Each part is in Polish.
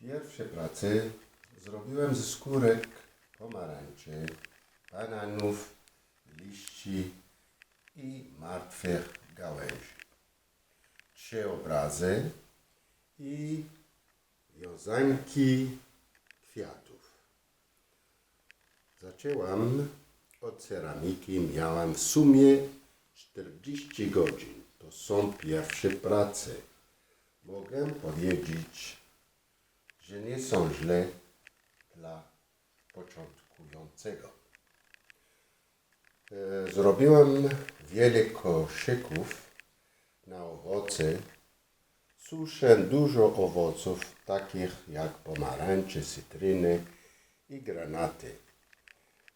Pierwsze prace zrobiłem ze skórek pomarańczy, bananów, liści i martwych gałęzi. Trzy obrazy i wiązanki kwiatów. Zaczęłam od ceramiki, miałam w sumie 40 godzin. To są pierwsze prace. Mogę powiedzieć, że nie są źle dla początkującego. E, Zrobiłem wiele koszyków na owoce. Suszę dużo owoców, takich jak pomarańcze, cytryny i granaty.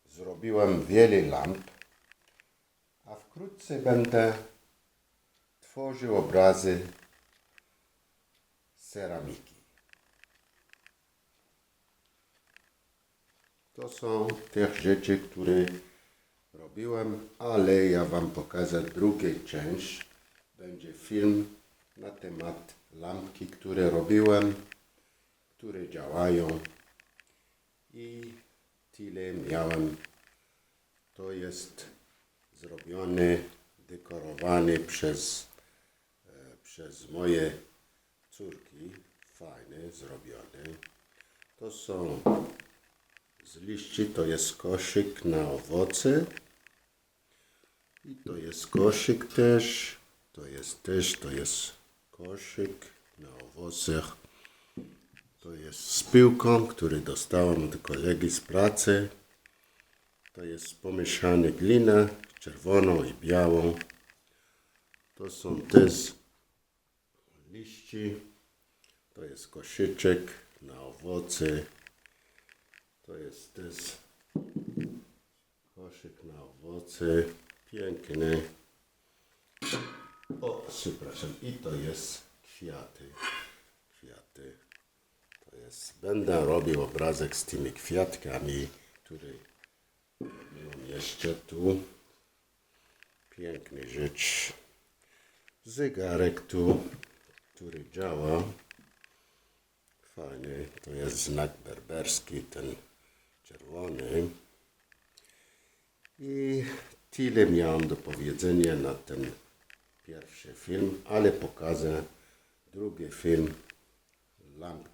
Zrobiłem wiele lamp, a wkrótce będę tworzył obrazy ceramiki. To są te rzeczy, które robiłem, ale ja Wam pokażę drugą część. Będzie film na temat lampki, które robiłem, które działają i tyle miałem. To jest zrobione, dekorowane przez, e, przez moje córki. Fajne, zrobione. To są z liści, to jest koszyk na owoce. I to jest koszyk też. To jest też, to jest koszyk na owocach. To jest z piłką, który dostałem od kolegi z pracy. To jest pomieszane glina, czerwoną i białą. To są też liści. To jest koszyczek na owoce. To jest też koszyk na owoce. Piękny. O, przepraszam. I to jest kwiaty. Kwiaty. To jest, będę robił obrazek z tymi kwiatkami, które robiłem jeszcze tu. Piękny rzecz. Zegarek tu, który działa. Fajny. To jest znak berberski, ten czerwony. I tyle miałem do powiedzenia na ten pierwszy film, ale pokażę drugi film, lampki.